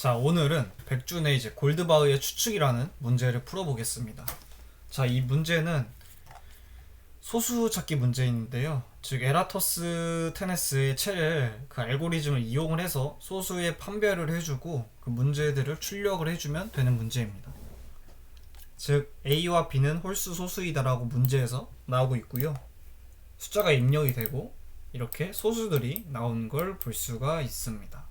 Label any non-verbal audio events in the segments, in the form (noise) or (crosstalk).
자, 오늘은 백준의 이제 골드바흐의 추측이라는 문제를 풀어보겠습니다. 자, 이 문제는 소수 찾기 문제인데요. 즉 에라토스 테네스의 체를 그 알고리즘을 이용을 해서 소수의 판별을 해주고 그 문제들을 출력을 해주면 되는 문제입니다. 즉 A와 B는 홀수 소수이다라고 문제에서 나오고 있고요. 숫자가 입력이 되고 이렇게 소수들이 나오는 걸볼 수가 있습니다.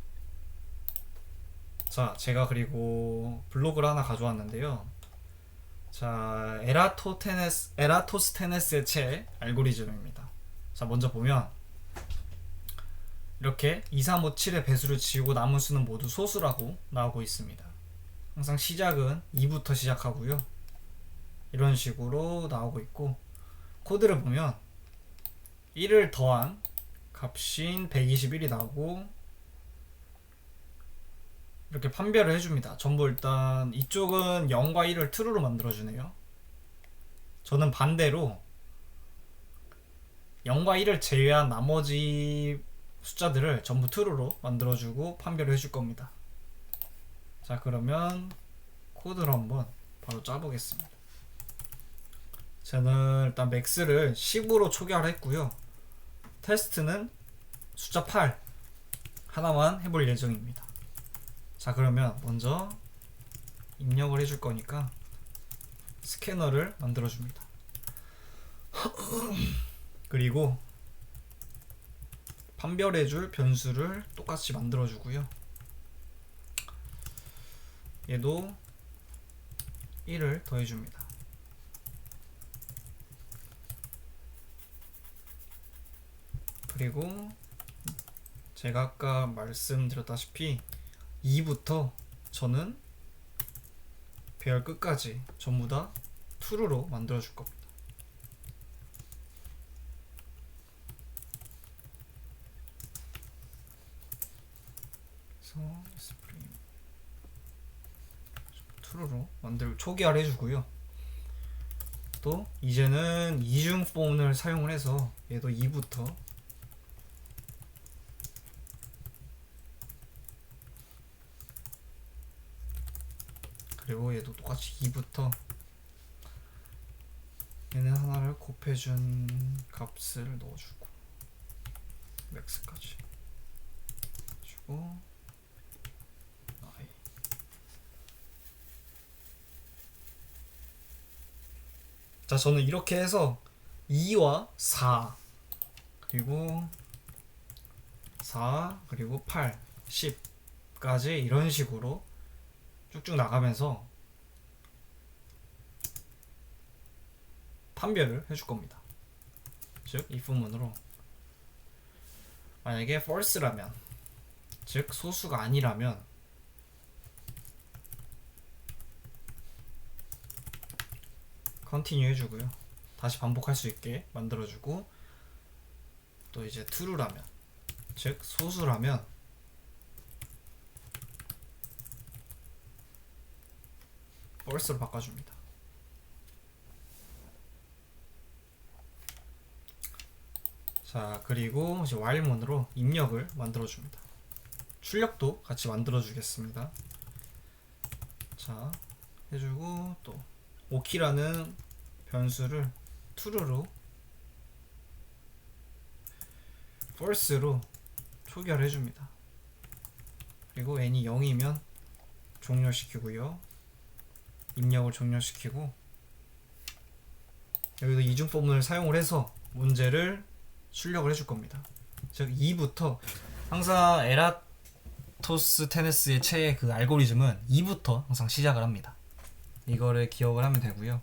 자, 제가 그리고 블로그를 하나 가져왔는데요. 자, 에라토테네스, 에라토스테네스의 체 알고리즘입니다. 자, 먼저 보면 이렇게 2, 3, 5, 7의 배수를 지우고 남은 수는 모두 소수라고 나오고 있습니다. 항상 시작은 2부터 시작하고요. 이런 식으로 나오고 있고 코드를 보면 1을 더한 값인 121이 나오고 이렇게 판별을 해줍니다. 전부 일단 이쪽은 0과 1을 true로 만들어주네요. 저는 반대로 0과 1을 제외한 나머지 숫자들을 전부 true로 만들어주고 판별을 해줄 겁니다. 자 그러면 코드를 한번 바로 짜보겠습니다. 저는 일단 맥스를 10으로 초기화했고요. 테스트는 숫자 8 하나만 해볼 예정입니다. 자 그러면 먼저 입력을 해줄 거니까 스캐너를 만들어 줍니다. (clears throat) 그리고 판별해 줄 변수를 똑같이 만들어 주고요. 얘도 1을 더해 줍니다. 그리고 제가 아까 말씀드렸다시피 2부터 저는 배열 끝까지 전부 다 true로 만들어 줄 겁니다. true로 만들고 초기화를 해주고요. 또 이제는 이중 폰을 사용을 해서 얘도 2부터 그리고 얘도 똑같이 2부터 얘는 하나를 곱해준 값을 넣어주고 맥스까지 주고 i 자 저는 이렇게 해서 2와 4 그리고 4 그리고 8 10까지 이런 식으로 쭉쭉 나가면서 판별을 해줄 겁니다. 즉 if문으로 만약에 false라면 즉 소수가 아니라면 continue 해주고요. 다시 반복할 수 있게 만들어주고 또 이제 true라면 즉 소수라면 false로 바꿔줍니다. 자 그리고 이제 while문으로 입력을 만들어 줍니다. 출력도 같이 만들어 주겠습니다. 자 해주고 또 오키라는 변수를 true로 false로 초기화를 해줍니다. 그리고 n이 0이면 종료시키고요. 입력을 종료시키고 여기도 이중 포문을 사용을 해서 문제를 출력을 해줄 겁니다. 즉 2부터 항상 에라토스 테네스의 체의 그 알고리즘은 2부터 항상 시작을 합니다. 이거를 기억을 하면 되고요.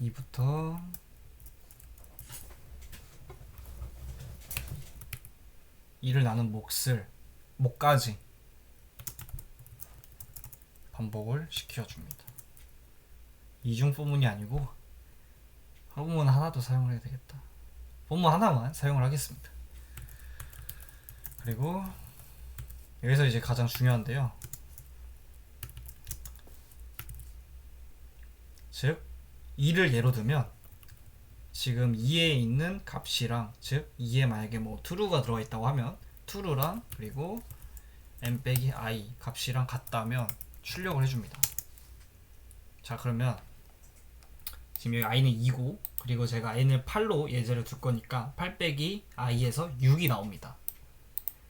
2부터 이를 나눈 몫을 목까지 반복을 시켜줍니다. 이중 포문이 아니고 포문 하나도 사용을 해야 되겠다. 포문 하나만 사용을 하겠습니다. 그리고 여기서 이제 가장 중요한데요. 즉 2를 예로 들면 지금 2에 있는 값이랑 즉 2에 만약에 뭐 true가 들어가 있다고 하면 true랑 그리고 n 빼기 i 값이랑 같다면 출력을 해줍니다. 자 그러면 지금 여기 i는 2고 그리고 제가 n을 8로 예제를 둘 거니까 8 빼기 i에서 6이 나옵니다.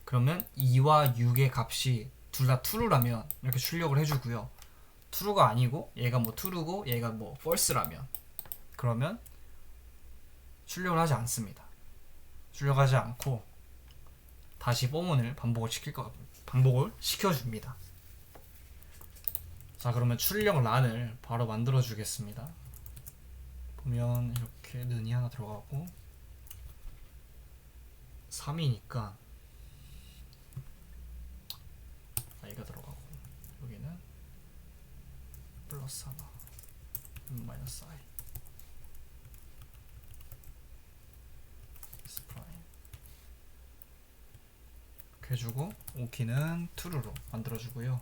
그러면 2와 6의 값이 둘 다 true라면 이렇게 출력을 해주고요. true가 아니고 얘가 뭐 true고 얘가 뭐 false라면 그러면 출력을 하지 않습니다. 출력하지 않고 다시 포문을 반복을 시킬 거 반복을 시켜줍니다. 자 그러면 출력 란을 바로 만들어 주겠습니다. 보면 이렇게 는이 하나 들어가고 3이니까 i가 들어가고 여기는 플러스 하나 음, 마이너스 이렇게 해주고 오키는 true로 만들어주고요.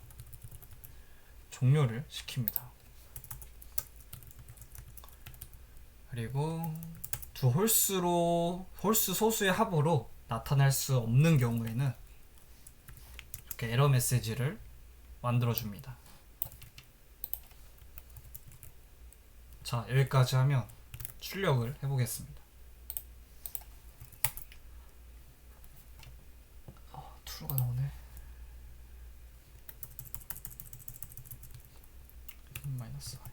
종료를 시킵니다 그리고 두 홀수로 홀수 소수의 합으로 나타날 수 없는 경우에는 이렇게 에러 메시지를 만들어 줍니다. 자, 여기까지 하면 출력을 해 보겠습니다. 아, true가 나오네. 음, 마이너스 i.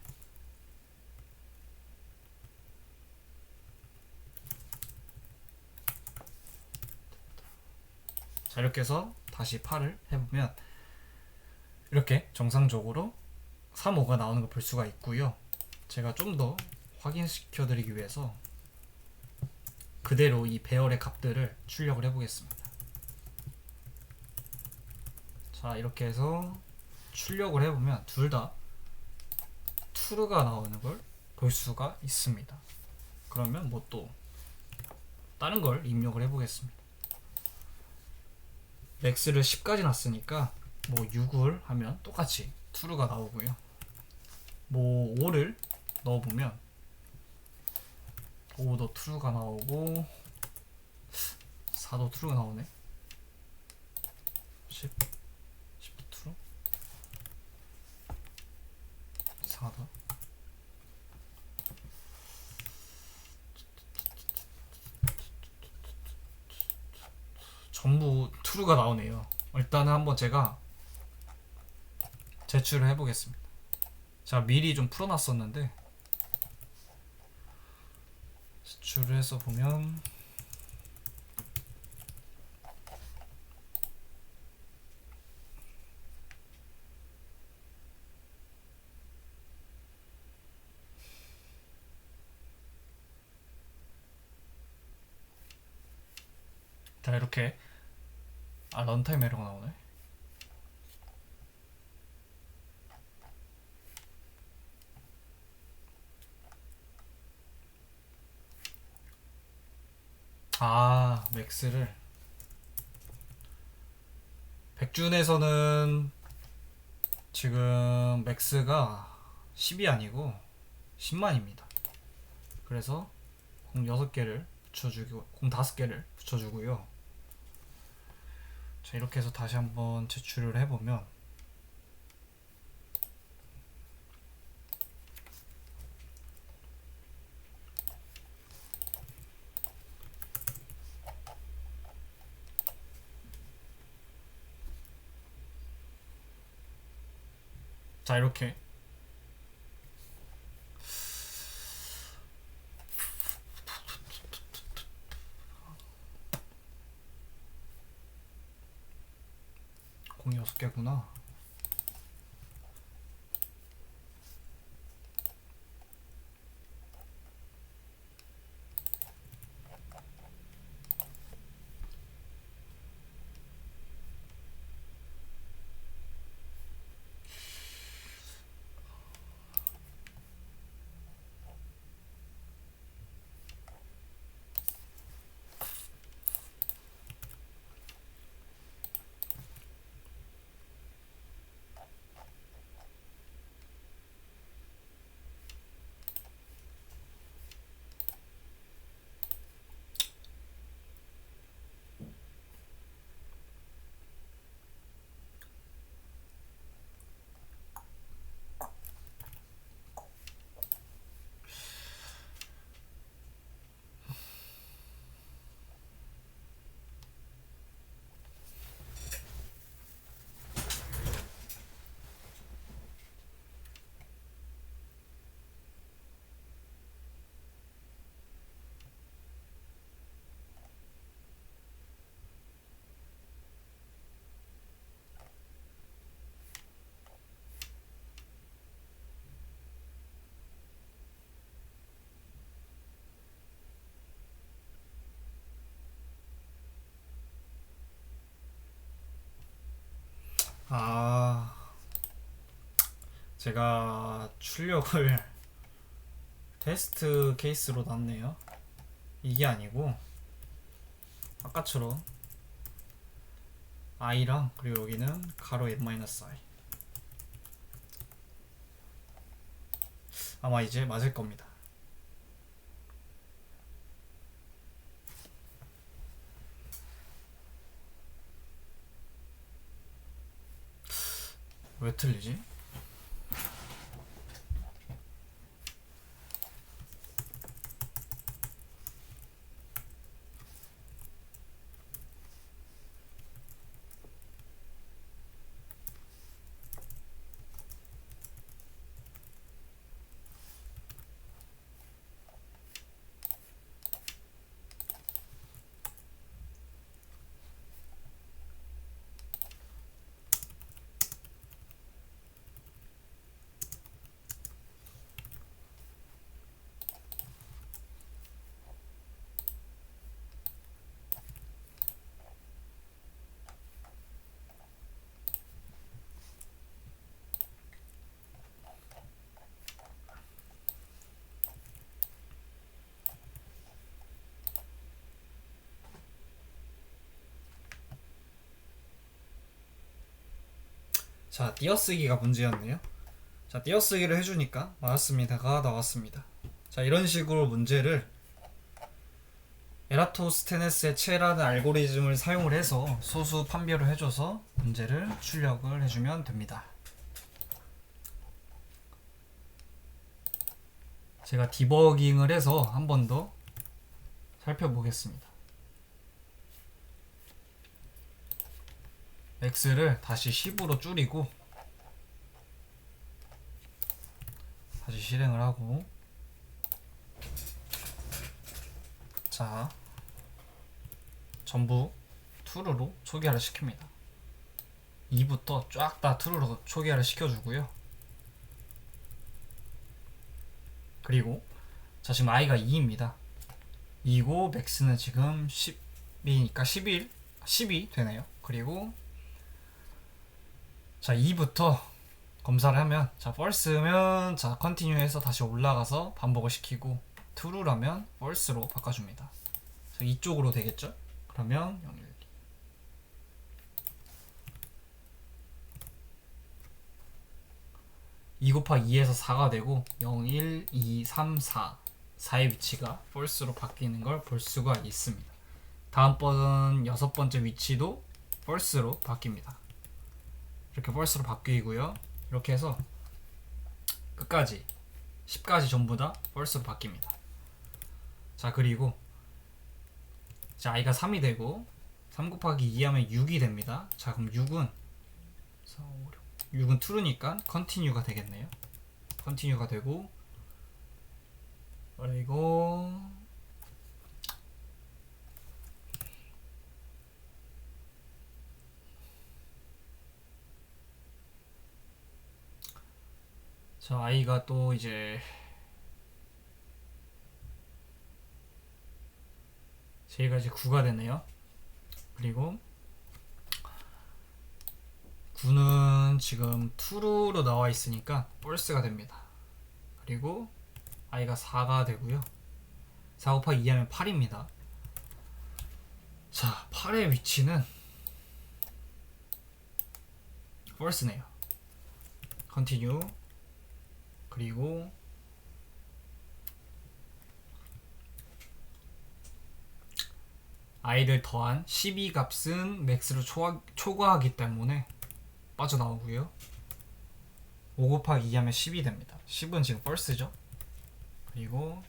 자 이렇게 해서 다시 8을 해보면 이렇게 정상적으로 3, 5가 나오는 걸 볼 수가 있고요. 제가 좀 더 확인시켜 드리기 위해서 그대로 이 배열의 값들을 출력을 해보겠습니다. 자 이렇게 해서 출력을 해보면 둘다 true가 나오는 걸 볼 수가 있습니다. 그러면 뭐 또 다른 걸 입력을 해보겠습니다 맥스를 10까지 놨으니까 뭐 6을 하면 똑같이 true가 나오고요. 뭐 5를 넣어보면 5도 true가 나오고 4도 true가 나오네. 10, 10도 true. 이상하다. 전부 true가 나오네요. 일단은 한번 제가 제출을 해보겠습니다. 제가 미리 좀 풀어놨었는데 제출을 해서 보면 자 이렇게 아 런타임 에러가 나오네. 아 맥스를. 백준에서는 지금 맥스가 10이 아니고 10만입니다. 그래서 공 6개를 붙여주고 공 5개를 붙여주고요 자 이렇게 해서 다시 한번 제출을 해보면 자 이렇게 공이 여섯 개구나. 제가 출력을 (laughs) 테스트 케이스로 놨네요. 이게 아니고 아까처럼 i랑 그리고 여기는 가로 n-i 아마 이제 맞을 겁니다. 왜 틀리지? 자, 띄어쓰기가 문제였네요. 자, 띄어쓰기를 해주니까 맞았습니다가 나왔습니다. 자, 이런 식으로 문제를 에라토스테네스의 체라는 알고리즘을 사용을 해서 소수 판별을 해줘서 문제를 출력을 해주면 됩니다. 제가 디버깅을 해서 한 번 더 살펴보겠습니다. X를 다시 10으로 줄이고 다시 실행을 하고 자 전부 true로 초기화를 시킵니다. 2부터 쫙다 true로 초기화를 시켜주고요. 그리고 자 지금 i가 2입니다. 2고 max는 지금 10이니까 11 10이 되네요. 그리고 자 2부터 검사를 하면 자 false면 자 continue해서 다시 올라가서 반복을 시키고 true라면 false로 바꿔줍니다. 자 이쪽으로 되겠죠? 그러면 0, 1, 2 곱하기 2에서 4가 되고 0, 1, 2, 3, 4 4의 위치가 false로 바뀌는 걸 볼 수가 있습니다. 다음번 여섯 번째 위치도 false로 바뀝니다 이렇게 false로 바뀌고요. 이렇게 해서 끝까지 10까지 전부 다 false로 바뀝니다. 자 그리고 자 i가 3이 되고 3 곱하기 2 하면 6이 됩니다. 자 그럼 6은 4, 5, 6 6은 true니까 continue가 되겠네요. continue가 되고 그리고 저 아이가 또 이제 저희가 이제 9가 되네요. 그리고 9는 지금 true로 나와 있으니까 false가 됩니다. 그리고 i가 4가 되고요. 4 곱하기 2 하면 8입니다. 자, 8의 위치는 false네요. continue 그리고 i를 더한 12 값은 맥스를 초과, 초과 하기 때문에 빠져나오고요. 5 곱하기 2 하면 10이 됩니다. 10은 지금 false죠? 그리고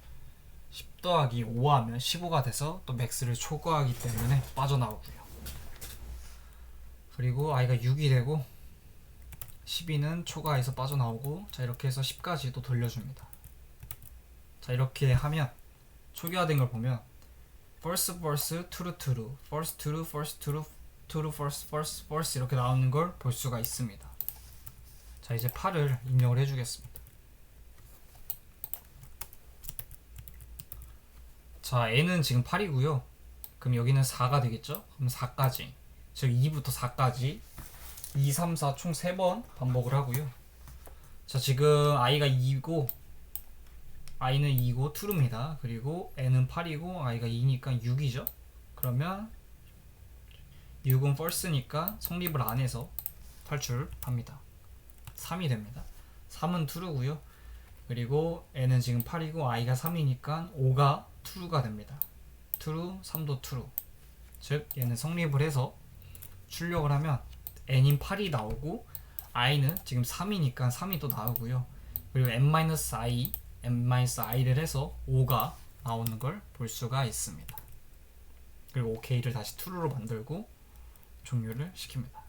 10 더하기 5 하면 15가 돼서 또 맥스를 초과하기 때문에 빠져나오고요. 그리고 i가 6이 되고 12는 초과해서 빠져나오고 자 이렇게 해서 10까지 또 돌려줍니다. 자 이렇게 하면 초기화된 걸 보면 first first true true first true first true true first first first 이렇게 나오는 걸 볼 수가 있습니다. 자 이제 8을 입력을 해주겠습니다. 자 n은 지금 8이고요. 그럼 여기는 4가 되겠죠? 그럼 4까지. 즉 2부터 4까지 2, 3, 4 총 3번 반복을 하고요. 자 지금 i가 2고 i는 2고 true입니다. 그리고 n은 8이고 i가 2니까 6이죠. 그러면 6은 false니까 성립을 안 해서 탈출합니다. 3이 됩니다. 3은 true고요. 그리고 n은 지금 8이고 i가 3이니까 5가 true가 됩니다. true, 3도 true. 즉 얘는 성립을 해서 출력을 하면 n인 8이 나오고 i는 지금 3이니까 3이 또 나오고요. 그리고 n-i, n-i를 해서 5가 나오는 걸 볼 수가 있습니다. 그리고 OK를 다시 true로 만들고 종료를 시킵니다.